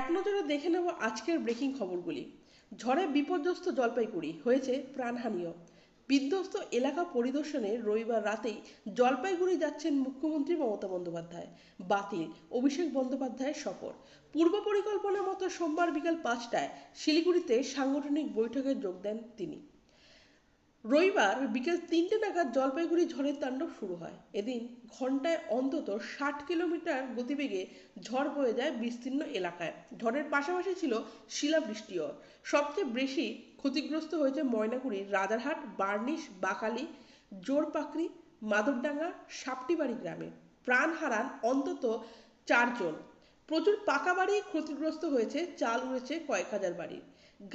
এক নজরে দেখে নেব আজকের ব্রেকিং খবরগুলি। ঝড়ে বিপর্যস্ত জলপাইগুড়ি, হয়েছে প্রাণহানিও। বিধ্বস্ত এলাকা পরিদর্শনে রবিবার রাতেই জলপাইগুড়ি যাচ্ছেন মুখ্যমন্ত্রী মমতা বন্দ্যোপাধ্যায়। বাতিল, অভিষেক বন্দ্যোপাধ্যায়ের সফর। পূর্ব পরিকল্পনা মতো সোমবার বিকাল পাঁচটায় শিলিগুড়িতে সাংগঠনিক বৈঠকে যোগ দেন তিনি। রবিবার বিকেল তিনটে নাগাদ জলপাইগুড়ি ঝড়ের তাণ্ডব শুরু হয়। এদিন ঘন্টায় অন্তত ষাট কিলোমিটার গতিবেগে ঝড় বয়ে যায় বিস্তীর্ণ এলাকায়। ঝড়ের পাশাপাশি ছিল শিলাবৃষ্টিও। সবচেয়ে বেশি ক্ষতিগ্রস্ত হয়েছে ময়নাগুড়ির রাজারহাট, বার্নিশ, বাকালি, জোরপাকড়ি মাধবডাঙ্গা সাপটিবাড়ি গ্রামে। প্রাণ হারান অন্তত চারজন প্রচুর পাকা বাড়ি ক্ষতিগ্রস্ত হয়েছে, চাল উড়েছে কয়েক হাজার বাড়ি।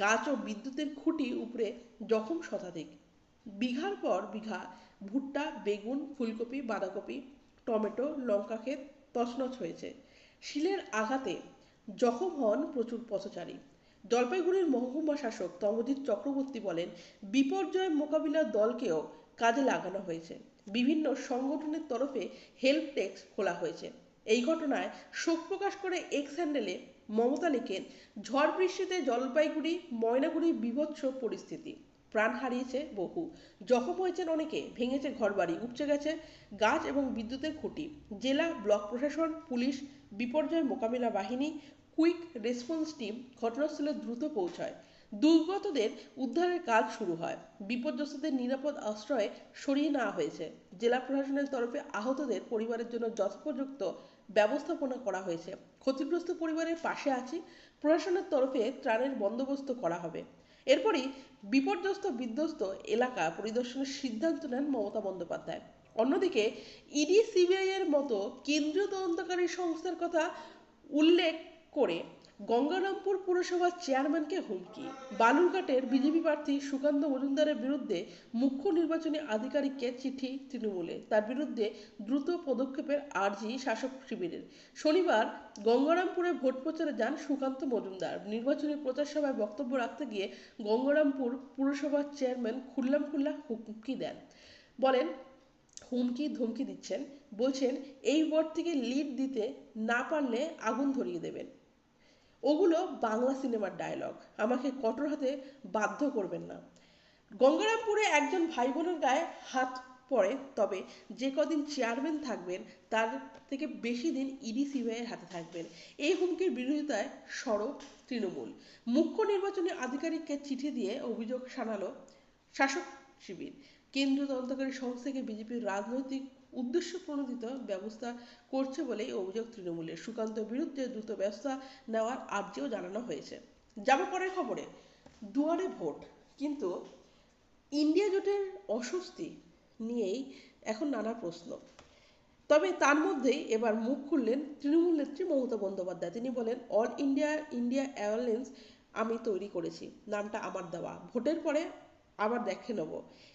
গাছ ও বিদ্যুতের খুঁটি উপরে জখম শতাধিক। বিঘার পর বিঘা ভুট্টা, বেগুন, ফুলকপি, বাঁধাকপি, টমেটো, লঙ্কা ক্ষেত তছনছ হয়েছে। শিলের আঘাতে জখম হন প্রচুর পথচারী। জলপাইগুড়ির মহকুমা শাসক তমজিৎ চক্রবর্তী বলেন, বিপর্যয় মোকাবিলার দলকেও কাজে লাগানো হয়েছে। বিভিন্ন সংগঠনের তরফে হেল্প ডেস্ক খোলা হয়েছে। এই ঘটনায় শোক প্রকাশ করে এক্স হ্যান্ডেলে মমতা লেখেন, ঝড় বৃষ্টিতে জলপাইগুড়ি, ময়নাগুড়ি বিভৎস পরিস্থিতি। প্রাণ হারিয়েছে বহু। জখম হয়েছেন অনেকে, ভেঙেছে ঘরবাড়ি, উপচে গেছে গাছ এবং বিদ্যুতের খুঁটি। জেলা ব্লক প্রশাসন, পুলিশ, বিপর্যয় মোকাবিলা বাহিনী, কুইক রেসপন্স টিম ঘটনাস্থলে দ্রুত পৌঁছায়। দুর্গতদের উদ্ধারের কাজ শুরু হয়। বিপর্যস্তদের নিরাপদ আশ্রয়ে সরিয়ে নেওয়া হয়েছে। জেলা প্রশাসনের তরফে আহতদের পরিবারের জন্য যথোপযুক্ত ব্যবস্থাপনা করা হয়েছে। ক্ষতিগ্রস্ত পরিবারের পাশে আছি। প্রশাসনের তরফে ত্রাণের বন্দোবস্ত করা হবে। এরপরই বিপর্যস্ত বিধ্বস্ত এলাকা পরিদর্শনের সিদ্ধান্ত নেন মমতা বন্দ্যোপাধ্যায়। অন্যদিকে, ইডি, সিবিআই এর মতো কেন্দ্রীয় তদন্তকারী সংস্থার কথা উল্লেখ করে গঙ্গারামপুর পুরসভার চেয়ারম্যানকে হুমকি। বালুরঘাটের বিজেপি প্রার্থী সুকান্ত মজুমদারের বিরুদ্ধে মুখ্য নির্বাচনী আধিকারিককে চিঠি তৃণমূলে। তার বিরুদ্ধে দ্রুত পদক্ষেপের আর্জি শাসক শিবিরের। শনিবার গঙ্গারামপুরে ভোট প্রচারে যান সুকান্ত মজুমদার। নির্বাচনী প্রচার সভায় বক্তব্য রাখতে গিয়ে গঙ্গারামপুর পুরসভার চেয়ারম্যান খুল্লাম খুল্লা হুমকি দেন। বলেন, হুমকি ধমকি দিচ্ছেন। বলছেন, এই ওয়ার্ড থেকে লিড দিতে না পারলে আগুন ধরিয়ে দেবেন। ওগুলো বাংলা সিনেমার ডায়লগ আমাকে কঠোর হাতে বাধ্য করবেন না। গঙ্গারামপুরে একজন ভাই বোনের গায়ে হাত পড়ে, তবে যে কদিন চেয়ারম্যান থাকবেন, তার থেকে বেশি দিন ইডি সিবিআইয়ের হাতে থাকবেন। এই হুমকির বিরোধিতায় সড়ক তৃণমূল। মুখ্য নির্বাচনী আধিকারিককে চিঠি দিয়ে অভিযোগ শানালো শাসক শিবির। কেন্দ্রীয় তদন্তকারী সংস্থাকে বিজেপির রাজনৈতিক উদ্দেশ্য প্রণোদিত ব্যবস্থা করছে বলেই অভিযোগ তৃণমূলের। সুকান্ত বিরুদ্ধে দ্রুত ব্যবস্থা নেওয়ার আর্জিও জানানো হয়েছে। যাব পরের খবরে। দুয়ারে ভোট। কিন্তু ইন্ডিয়া জোটের অস্বস্তি নিয়েই এখন নানা প্রশ্ন। তবে তার মধ্যেই এবার মুখ খুললেন তৃণমূল নেত্রী মমতা বন্দ্যোপাধ্যায়। তিনি বলেন, অল ইন্ডিয়া ইন্ডিয়া অ্যালায়েন্স আমি তৈরি করেছি। নামটা আমার দেওয়া। ভোটের পরে আবার দেখে নেব।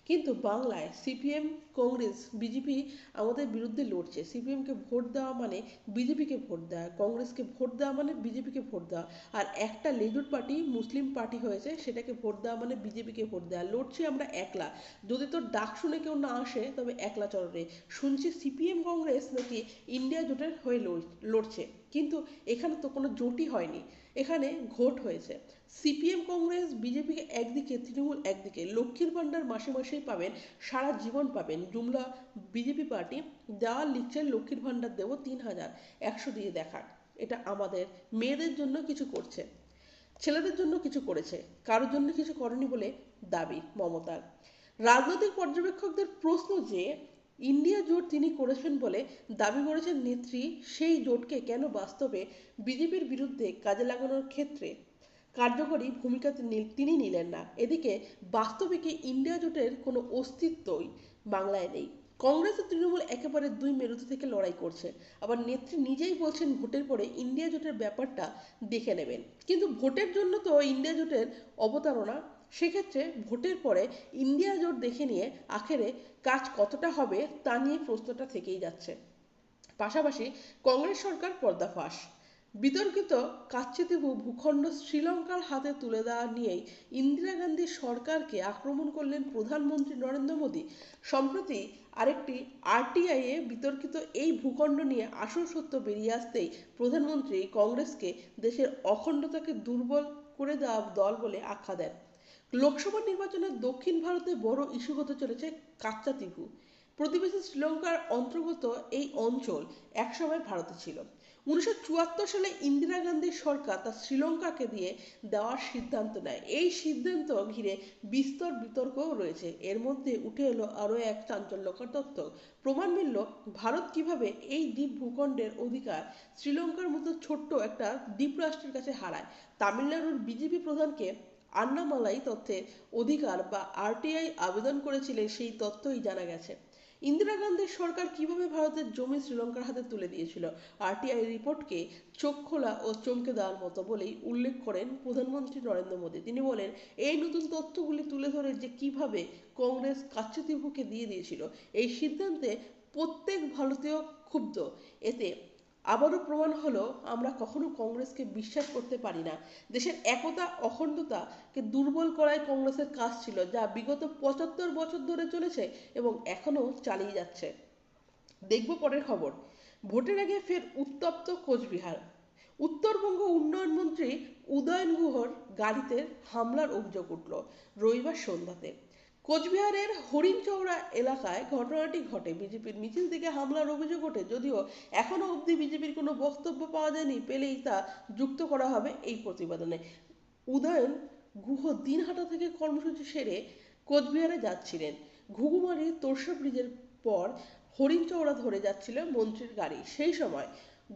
কিন্তু বাংলায় সিপিএম, কংগ্রেস, বিজেপি আমাদের বিরুদ্ধে লড়ছে। সিপিএমকে ভোট দেওয়া মানে বিজেপিকে ভোট দেওয়া কংগ্রেসকে ভোট দেওয়া মানে বিজেপিকে ভোট দেওয়া। আর একটা লেজুর পার্টি, মুসলিম পার্টি হয়েছে, সেটাকে ভোট দেওয়া মানে বিজেপিকে ভোট দেওয়া। লড়ছি আমরা একলা। যদি তোর ডাক শুনে কেউ না আসে, তবে একলা চলরে শুনছি সিপিএম, কংগ্রেস নাকি ইন্ডিয়া জোটের হয়ে লড়ছে। কিন্তু এখানে তো কোনো জোটই হয়নি। এখানে ঘোট হয়েছে। সিপিএম, কংগ্রেস বিজেপিকে একদিকে, তৃণমূল একদিকে। লক্ষ্মীর ভাণ্ডার মাসে মাসেই পাবেন, সারা জীবন পাবেন। জুমলা বিজেপি পার্টি দেওয়াল লিখছে লক্ষ্মীর ভাণ্ডার দেবো তিন হাজার একশো দিয়ে দেখার। এটা আমাদের মেয়েদের জন্য কিছু করছে, ছেলেদের জন্য কিছু করেছে, কারোর জন্য কিছু করেনি বলে দাবি মমতার। রাজনৈতিক পর্যবেক্ষকদের প্রশ্ন যে ইন্ডিয়া জোট তিনি করেছেন বলে দাবি করেছেন নেত্রী, সেই জোটকে কেন বাস্তবে বিজেপির বিরুদ্ধে কাজে লাগানোর ক্ষেত্রে কার্যকরী ভূমিকা তিনি নিলেন না? এদিকে বাস্তবে কি ইন্ডিয়া জোটের কোনো অস্তিত্বই বাংলায় নেই? কংগ্রেস ও তৃণমূল একেবারে দুই মেরুতে থেকে লড়াই করছে। আবার নেত্রী নিজেই বলছেন ভোটের পরে ইন্ডিয়া জোটের ব্যাপারটা দেখে নেবেন। কিন্তু ভোটের জন্য তো ইন্ডিয়া জোটের অবতারণা সেক্ষেত্রে ভোটের পরে ইন্ডিয়া জোট দেখে নিয়ে আখেরে কাজ কতটা হবে তা নিয়ে প্রশ্নটা থেকেই যাচ্ছে। পাশাপাশি কংগ্রেস সরকার পর্দাফাঁস বিতর্কিত কাচ্চিতীভূ ভূখণ্ড শ্রীলঙ্কার হাতে তুলে দেওয়া নিয়েই ইন্দিরা গান্ধী সরকারকে আক্রমণ করলেন প্রধানমন্ত্রী নরেন্দ্র মোদী। সম্প্রতি আরেকটি আরটিআই এ বিতর্কিত এই ভূখণ্ড নিয়ে আসল সত্য বেরিয়ে আসতেই প্রধানমন্ত্রী কংগ্রেসকে দেশের অখণ্ডতাকে দুর্বল করে দেওয়া দল বলে আখ্যা দেন। লোকসভা নির্বাচনে দক্ষিণ ভারতে বড় ইস্যু হতে চলেছে কাচ্চাতীপু প্রতিবেশী শ্রীলঙ্কার অন্তর্গত এই অঞ্চল একসময় ভারতে ছিল। উনিশশো চুয়াত্তর সালে ইন্দিরা গান্ধীর সরকার তা শ্রীলঙ্কাকে দিয়ে দেওয়ার সিদ্ধান্ত নেয়। এই সিদ্ধান্ত ঘিরে বিস্তর বিতর্কও রয়েছে। এর মধ্যে উঠে এলো আরও এক চাঞ্চল্যকর তথ্য প্রমাণ মিলল, ভারত কীভাবে এই দ্বীপ ভূখণ্ডের অধিকার শ্রীলঙ্কার মতো ছোট্ট একটা দ্বীপ রাষ্ট্রের কাছে হারায়। তামিলনাড়ুর বিজেপি প্রধানকে আন্নামালাই তথ্যের অধিকার বা আরটিআই আবেদন করেছিলেন সেই তথ্যই জানা গেছে। ইন্দিরা গান্ধীর সরকার কীভাবে ভারতের জমি শ্রীলঙ্কার হাতে তুলে দিয়েছিল? আরটিআই রিপোর্টকে চোখ খোলা ও চমকে দেওয়ার মতো বলেই উল্লেখ করেন প্রধানমন্ত্রী নরেন্দ্র মোদী। তিনি বলেন, এই নতুন তথ্যগুলি তুলে ধরে যে কীভাবে কংগ্রেস কাচ্চতীপুকে দিয়ে দিয়েছিল, এই সিদ্ধান্তে প্রত্যেক ভারতীয় ক্ষুব্ধ। এতে আবারও প্রমাণ হলো, আমরা কখনো কংগ্রেসকে বিশ্বাস করতে পারি না। দেশের একতা অখণ্ডতাকে দুর্বল করাই কংগ্রেসের কাজ ছিল, যা বিগত পঁচাত্তর বছর ধরে চলেছে এবং এখনও চালিয়ে যাচ্ছে। দেখব পরের খবর। ভোটের আগে ফের উত্তপ্ত কোচবিহার। উত্তরবঙ্গ উন্নয়ন মন্ত্রী উদয়ন গুহর গাড়িতে হামলার অভিযোগ উঠল রবিবার সন্ধ্যাতে। কোচবিহারের হরিণচৌড়া এলাকায় ঘটনাটি ঘটে। বিজেপির মিছিল থেকে হামলার অভিযোগ ওঠে। যদিও এখনও অবধি বিজেপির কোনো বক্তব্য পাওয়া যায়নি, পেলেই তা যুক্ত করা হবে এই প্রতিবেদনে। উদয়ন গুহ দিনহাটা থেকে কর্মসূচি সেরে কোচবিহারে যাচ্ছিলেন। ঘুঘুমারি তোরসা ব্রিজের পর হরিণচৌড়া ধরে যাচ্ছিল মন্ত্রীর গাড়ি। সেই সময়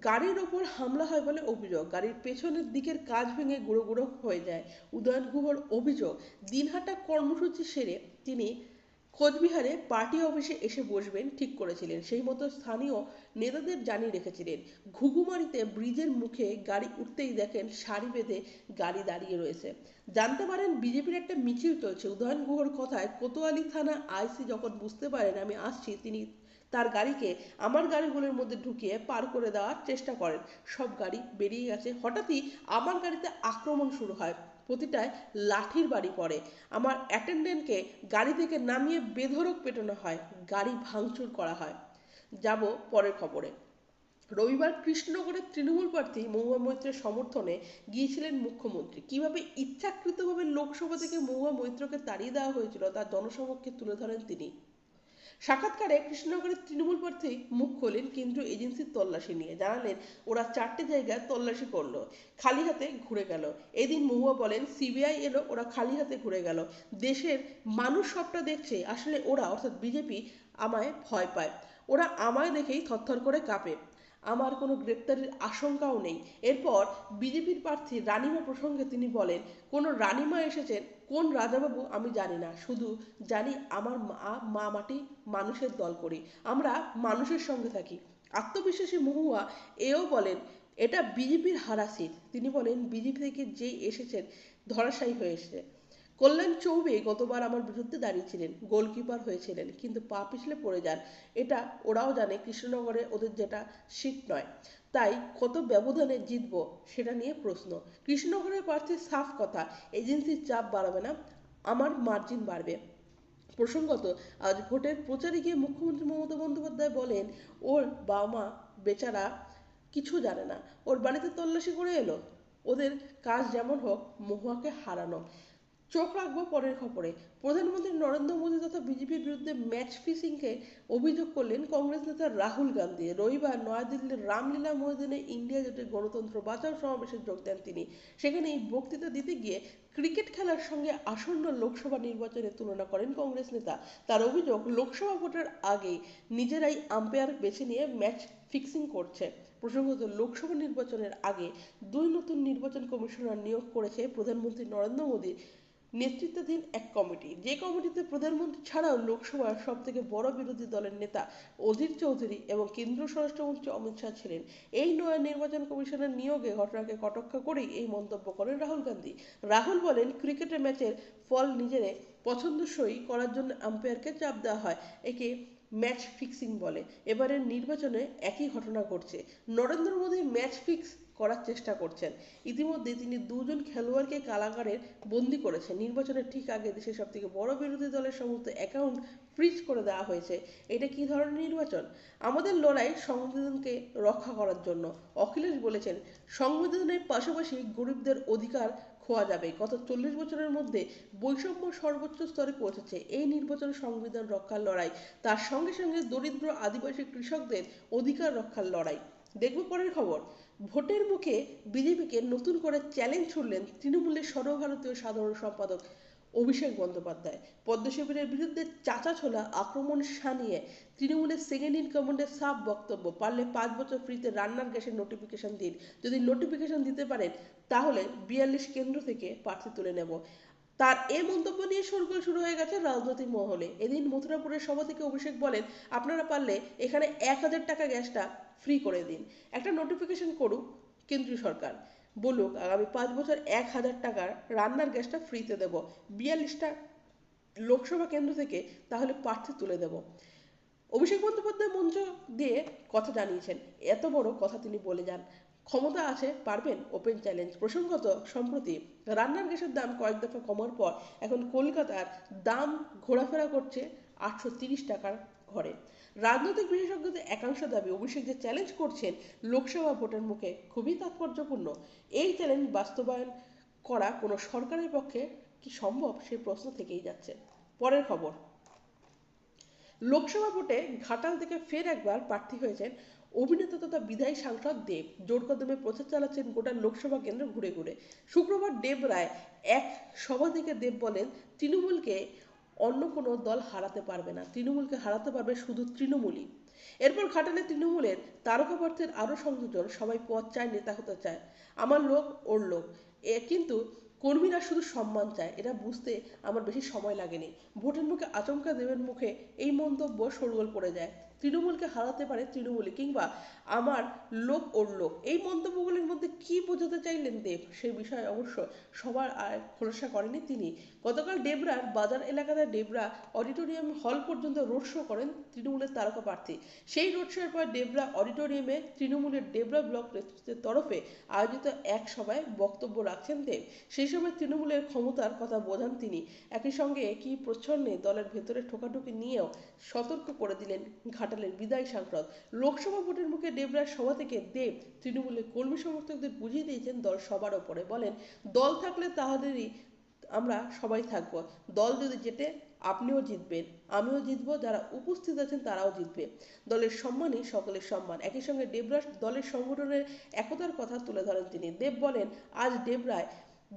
গাড়ির ওপর হামলা হয় বলে অভিযোগ। গাড়ির পেছনের দিকের কাজ ভেঙে গুঁড়ো গুঁড়ো হয়ে যায়। উদয়ন গুহর অভিযোগ, দিনহাটা কর্মসূচি সেরে তিনি কোচবিহারে পার্টি অফিসে এসে বসবেন, ঠিক করেছিলেন। সেই মতো স্থানীয় নেতাদের জানিয়ে রেখেছিলেন, ঘুঘুমারিতে ব্রিজের মুখে গাড়ি উঠতেই দেখেন সারি বেঁধে গাড়ি দাঁড়িয়ে রয়েছে। জানতে পারেন, বিজেপির একটা মিছিল চলছে। উদয়ন গুহর কথায় কোতোয়ালি থানা আইসি যখন বুঝতে পারেন আমি আসছি, তিনি তার গাড়িকে আমার গাড়িগুলোর মধ্যে ঢুকিয়ে পার করে দেওয়ার চেষ্টা করেন। সব গাড়ি বেরিয়ে গেছে। হঠাৎই আমার গাড়িতে আক্রমণ শুরু হয়। প্রতিটায় লাঠির বাড়ি পড়ে। আমার অ্যাটেন্ডেন্টকে গাড়ি থেকে নামিয়ে বেধরক পেটানো হয়, গাড়ি ভাঙচুর করা হয়। যাব পরের খবরে। রবিবার কৃষ্ণনগরের তৃণমূল প্রার্থী মহুয়া মৈত্রের সমর্থনে গিয়েছিলেন মুখ্যমন্ত্রী। কীভাবে ইচ্ছাকৃতভাবে লোকসভা থেকে মহুয়া মৈত্রকে তাড়িয়ে দেওয়া হয়েছিল তা জনসমক্ষে তুলে ধরেন তিনি। সাক্ষাৎকারে কৃষ্ণনগরের তৃণমূল প্রার্থী মুখ খোলেন কেন্দ্রীয় এজেন্সির তল্লাশি নিয়ে। জানালেন, ওরা চারটে জায়গায় তল্লাশি করল, খালি হাতে ঘুরে গেল। এদিন মহুয়া বলেন, সিবিআই এলো, ওরা খালি হাতে ঘুরে গেল। দেশের মানুষ সবটা দেখছে, আসলে ওরা, অর্থাৎ বিজেপি, আমায় ভয় পায়। ওরা আমায় দেখেই থরথর করে কাঁপে। আমার কোনো গ্রেপ্তারির আশঙ্কাও নেই। এরপর বিজেপির প্রার্থী রানিমা প্রসঙ্গে তিনি বলেন, কোনো রানিমা এসেছেন কোন রাজাবাবু আমি জানি না। শুধু জানি আমার মা মা মাটি মানুষের দল করি। আমরা মানুষের সঙ্গে থাকি। আত্মবিশ্বাসী মহুয়া এও বলেন, এটা বিজেপির হারা সিট। তিনি বলেন, বিজেপি থেকে যেই এসেছেন, ধরাশায়ী হয়ে এসেছে। কল্যাণ চৌবে গতবার আমার বিরুদ্ধে দাঁড়িয়েছিলেন, গোলকিপার হয়েছিলেন, কিন্তু পা পিছলে পড়ে যান। এটা ওরাও জানে, কৃষ্ণনগরে ওদের যেটা সিট নয়। তাই কত ব্যবধানে জিতব সেটা নিয়ে প্রশ্ন। কৃষ্ণনগরের প্রার্থীর সাফ কথা, এজেন্সির চাপ বাড়াবে না, আমার মার্জিন বাড়বে। প্রসঙ্গত, আজ ভোটের প্রচারে গিয়ে মুখ্যমন্ত্রী মমতা বন্দ্যোপাধ্যায় বলেন, ওর বাবা মা বেচারা কিছু জানে না। ওর বাড়িতে তল্লাশি করে এলো। ওদের কাজ যেমন হোক, মহুয়াকে হারানো। চোখ রাখব পরের খবরে। প্রধানমন্ত্রী নরেন্দ্র মোদী তথা বিজেপির বিরুদ্ধে ম্যাচ ফিক্সিংকে অভিযোগ করলেন কংগ্রেস নেতা রাহুল গান্ধী। রবিবার নয়াদিল্লির রামলীলা ময়দানে ইন্ডিয়া জোটের গণতন্ত্র বাঁচাও সমাবেশে যোগ দেন তিনি। সেখানে এই বক্তৃতা দিতে গিয়ে ক্রিকেট খেলার সঙ্গে আসন্ন লোকসভা নির্বাচনের তুলনা করেন কংগ্রেস নেতা। তার অভিযোগ, লোকসভা ভোটের আগে নিজেরাই আম্পায়ার বেছে নিয়ে ম্যাচ ফিক্সিং করছে। প্রসঙ্গত, লোকসভা নির্বাচনের আগে দুই নতুন নির্বাচন কমিশনার নিয়োগ করেছে প্রধানমন্ত্রী নরেন্দ্র মোদী। নেতৃত্বাধীন এক কমিটি। যে কমিটিতে প্রধানমন্ত্রী ছাড়াও লোকসভার সব থেকে বড় বিরোধী দলের নেতা অধীর চৌধুরী এবং কেন্দ্রীয় স্বরাষ্ট্রমন্ত্রী অমিত শাহ ছিলেন, এই নয়া নির্বাচন কমিশনের নিয়োগে ঘটনাকে কটাক্ষ করেই এই মন্তব্য করেন রাহুল গান্ধী। রাহুল বলেন, ক্রিকেটের ম্যাচের ফল নিজেরে পছন্দসই করার জন্য আম্পায়ারকে চাপ দেওয়া হয়, একে ম্যাচ ফিক্সিং বলে। এবারের নির্বাচনে একই ঘটনা ঘটছে। নরেন্দ্র মোদী ম্যাচ ফিক্স করার চেষ্টা করছেন। ইতিমধ্যে তিনি দুজন খেলোয়াড়কে কারাগারের বন্দি করেছেন। নির্বাচনের ঠিক আগে দেশের সব থেকে বড় বিরোধী দলের সমস্ত অ্যাকাউন্ট ফ্রিজ করে দেওয়া হয়েছে। এটা কি ধরনের নির্বাচন? আমাদের লড়াই সংবিধানকে রক্ষা করার জন্য। অখিলেশ বলেছেন, সংবিধানের পাশাপাশি গরিবদের অধিকার খোয়া যাবে। গত চল্লিশ বছরের মধ্যে বৈষম্য সর্বোচ্চ স্তরে পৌঁছেছে এই নির্বাচন সংবিধান রক্ষার লড়াই। তার সঙ্গে সঙ্গে দরিদ্র আদিবাসী কৃষকদের অধিকার রক্ষার লড়াই। দেখব পরের খবর। ভোটের মুখে বিজেপিকে নতুন করে চ্যালেঞ্জ ছুড়লেন তৃণমূলের সর্বভারতীয় সাধারণ সম্পাদক অভিষেক বন্দ্যোপাধ্যায়। পদ্মশিবিরের বিরুদ্ধে চাচা ছোলা আক্রমণ সানিয়ে তৃণমূলের সেকেন্ড ইন কমান্ডের সাফ বক্তব্য। পারলে পাঁচ বছর ফ্রিতে রান্নার গ্যাসের নোটিফিকেশন দিন। যদি নোটিফিকেশন দিতে পারেন, তাহলে বিয়াল্লিশ কেন্দ্র থেকে প্রার্থী তুলে নেব। তার এই মন্তব্য নিয়ে সরগোল শুরু হয়ে গেছে রাজনৈতিক মহলে। এদিন মথুরাপুরের সভা থেকে অভিষেক বলেন, আপনারা পারলে এখানে এক হাজার টাকা গ্যাসটা ফ্রি করে দিন। একটা নোটিফিকেশন করুক কেন্দ্রীয় সরকার। বলুক, আগামী পাঁচ বছর এক হাজার টাকার রান্নার গ্যাসটা ফ্রিতে দেব। বিয়াল্লিশটা লোকসভা কেন্দ্র থেকে তাহলে প্রার্থী তুলে দেব। অভিষেক বন্দ্যোপাধ্যায় মঞ্চ দিয়ে কথা জানিয়েছেন। এত বড় কথা তিনি বলে যান। ক্ষমতা আছে পারবেন ওপেন চ্যালেঞ্জ প্রসঙ্গত, সম্প্রতি রান্নার গ্যাসের দাম কয়েক দফা কমার পর এখন কলকাতার দাম ঘোরাফেরা করছে আটশো তিরিশ টাকার ঘরে। রাজনৈতিক বিশেষজ্ঞদের একাংশ দাবি, অভিষেক যে চ্যালেঞ্জ করছেন, লোকসভা ভোটের মুখে খুবই তাৎপর্যপূর্ণ। এই চ্যালেঞ্জ বাস্তবায়ন করা কোনো সরকারের পক্ষে কি সম্ভব সেই প্রশ্ন থেকেই যাচ্ছে। পরের খবর। লোকসভা ভোটে ঘাটাল থেকে ফের একবার প্রার্থী হয়েছেন অভিনেতা তথা বিধায়ী সাংসদ দেব। জোর কদমে প্রচার চালাচ্ছেন গোটা লোকসভা কেন্দ্র ঘুরে ঘুরে। শুক্রবার দেব রায় এক সভা থেকে দেব বলেন, তৃণমূলকে অন্য কোনো দল হারাতে পারবে না। তৃণমূলকে হারাতে পারবে শুধু তৃণমূলই। এরপর ঘাটালে তৃণমূলের তারকা প্রার্থীর আরও সংযোজন। সবাই পদ চায়, নেতা হতে চায়। আমার লোক ওর লোক। এ কিন্তু কর্মীরা শুধু সম্মান চায়। এটা বুঝতে আমার বেশি সময় লাগেনি। ভোটের মুখে আচমকা দেবের মুখে এই মন্তব্য সরগোল পড়ে যায়। তৃণমূলকে হারাতে পারে তৃণমূলে কিংবা আমার লোক ওর লোক। এই মন্তব্যগুলির মধ্যে কি বোঝাতে চাইলেন দেব? সেই বিষয়ে অবশ্য সবার আর খোলসা করেনি তিনি। গতকাল ডেবরার বাজার এলাকাতে ডেবরা অডিটোরিয়াম হল পর্যন্ত রোড শো করেন তৃণমূলের তারকা প্রার্থী। সেই রোড শোয়ের পর ডেবরা অডিটোরিয়ামে তৃণমূলের ডেবরা ব্লক নেতৃত্বের তরফে আয়োজিত এক সভায় বক্তব্য রাখছেন দেব। সেই সময় তৃণমূলের ক্ষমতার কথা বোঝান তিনি। একই সঙ্গে কি প্রচ্ছন্নে দলের ভেতরে ঠোকাঠুকি নিয়েও সতর্ক করে দিলেন ঘাটালের বিদায় সাংসদ। লোকসভা ভোটের মুখে ডেবরার সভা থেকে দেব তৃণমূলের কর্মী সমর্থকদের বুঝিয়ে দিয়েছেন দল সবার ওপরে। বলেন, দল থাকলে তাহলেরই আমরা সবাই থাকব। দল যদি জেতে, আপনিও জিতবেন, আমিও জিতবো, যারা উপস্থিত আছেন তারাও জিতবে। দলের সম্মানই সকলের সম্মান। একই সঙ্গে দেবরাজ দলের সংগঠনের একতার কথা তুলে ধরেন তিনি। দেব বলেন, আজ দেবরায়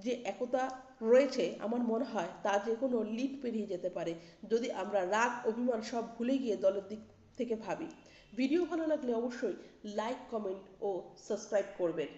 যে একতা রয়েছে, আমার মনে হয় তা যে কোনো লিড পেরিয়ে যেতে পারে। যদি আমরা রাগ, অভিমান সব ভুলে গিয়ে দলের দিক থেকে ভাবি। ভিডিও ভালো লাগলে অবশ্যই লাইক কমেন্ট ও সাবস্ক্রাইব করবেন।